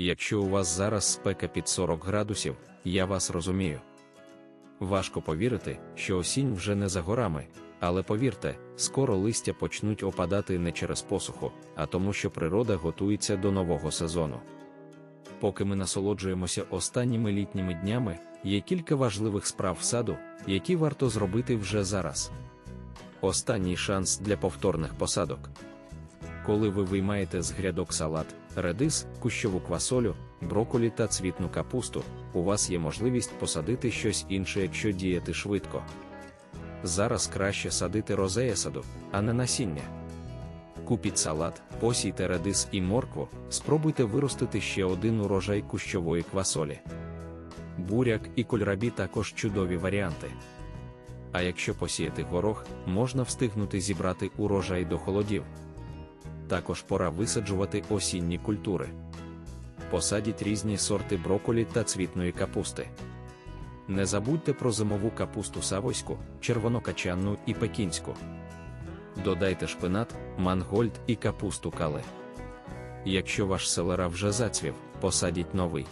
Якщо у вас зараз спека під 40 градусів, я вас розумію. Важко повірити, що осінь вже не за горами, але повірте, скоро листя почнуть опадати не через посуху, а тому, що природа готується до нового сезону. Поки ми насолоджуємося останніми літніми днями, є кілька важливих справ в саду, які варто зробити вже зараз. Останній шанс для повторних посадок. Коли ви виймаєте з грядок салат, редис, кущову квасолю, броколі та цвітну капусту, у вас є можливість посадити щось інше, якщо діяти швидко. Зараз краще садити розея саду, а не насіння. Купіть салат, посійте редис і моркву, спробуйте виростити ще один урожай кущової квасолі. Буряк і кольрабі також чудові варіанти. А якщо посіяти горох, можна встигнути зібрати урожай до холодів. Також пора висаджувати осінні культури. Посадіть різні сорти броколі та цвітної капусти. Не забудьте про зимову капусту савойську, червонокачанну і пекінську. Додайте шпинат, мангольд і капусту кале. Якщо ваш селера вже зацвів, посадіть новий.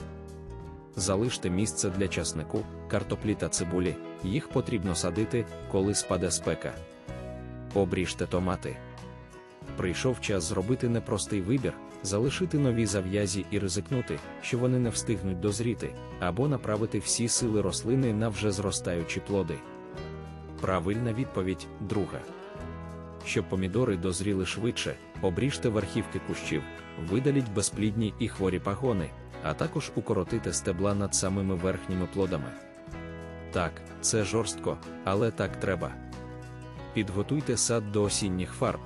Залиште місце для часнику, картоплі та цибулі, їх потрібно садити, коли спаде спека. Обріжте томати. Прийшов час зробити непростий вибір, залишити нові зав'язі і ризикнути, що вони не встигнуть дозріти, або направити всі сили рослини на вже зростаючі плоди. Правильна відповідь друга. Щоб помідори дозріли швидше, обріжте верхівки кущів, видаліть безплідні і хворі пагони, а також укоротите стебла над самими верхніми плодами. Так, це жорстко, але так треба. Підготуйте сад до осінніх фарб.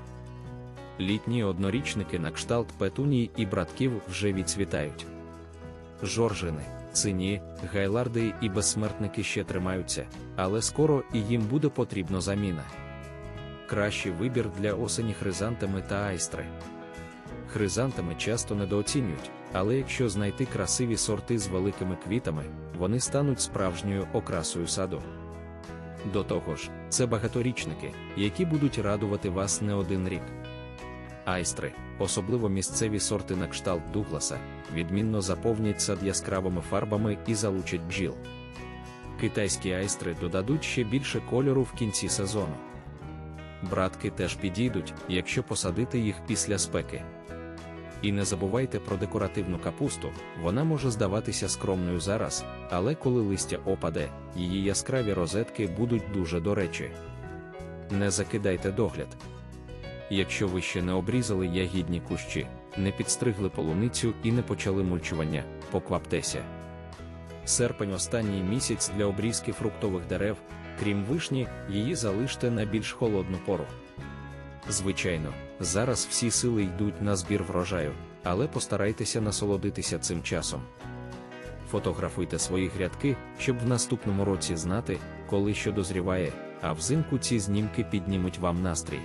Літні однорічники на кшталт петунії і братків вже відцвітають. Жоржини, цині, гайларди і безсмертники ще тримаються, але скоро і їм буде потрібна заміна. Кращий вибір для осені хризантами та айстри. Хризантами часто недооцінюють, але якщо знайти красиві сорти з великими квітами, вони стануть справжньою окрасою саду. До того ж, це багаторічники, які будуть радувати вас не один рік. Айстри, особливо місцеві сорти на кшталт Дугласа, відмінно заповнять сад яскравими фарбами і залучать бджіл. Китайські айстри додадуть ще більше кольору в кінці сезону. Братки теж підійдуть, якщо посадити їх після спеки. І не забувайте про декоративну капусту, вона може здаватися скромною зараз, але коли листя опаде, її яскраві розетки будуть дуже до речі. Не закидайте догляд. Якщо ви ще не обрізали ягідні кущі, не підстригли полуницю і не почали мульчування, покваптеся. Серпень останній місяць для обрізки фруктових дерев, крім вишні, її залиште на більш холодну пору. Звичайно, зараз всі сили йдуть на збір врожаю, але постарайтеся насолодитися цим часом. Фотографуйте свої грядки, щоб в наступному році знати, коли що дозріває, а взимку ці знімки піднімуть вам настрій.